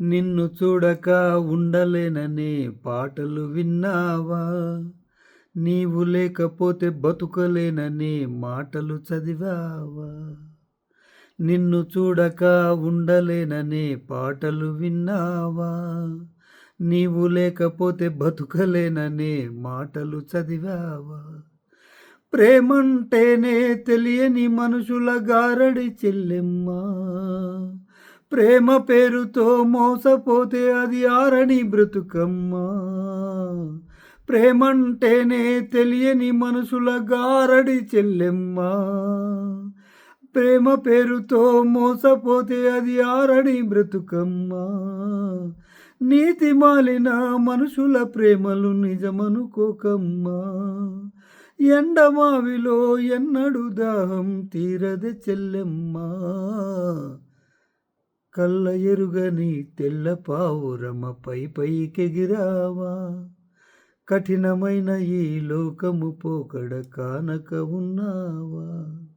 నిన్ను చూడక ఉండలేననే పాటలు విన్నావా? నీవు లేకపోతే బతుకలేననే మాటలు చదివావా? నిన్ను చూడక ఉండలేననే పాటలు విన్నావా? నీవు లేకపోతే బతుకలేననే మాటలు చదివావా? ప్రేమంటేనే తెలియని మనుషుల గారడి చెల్లెమ్మా. ప్రేమ పేరుతో మోసపోతే అది ఆరని బ్రతుకమ్మా. ప్రేమంటేనే తెలియని మనుషుల గారడి చెల్లెమ్మా. ప్రేమ పేరుతో మోసపోతే అది ఆరని బ్రతుకమ్మా. నీతి మాలిన మనుషుల ప్రేమలు నిజమనుకోకమ్మా. ఎండమావిలో ఎన్నడు దాహం తీరదే చెల్లెమ్మా. కళ్ళ ఎరుగని తెల్ల పావురమ పై పైకెగిరావా? కఠినమైన ఈ లోకము పోకడ కానక ఉన్నావా?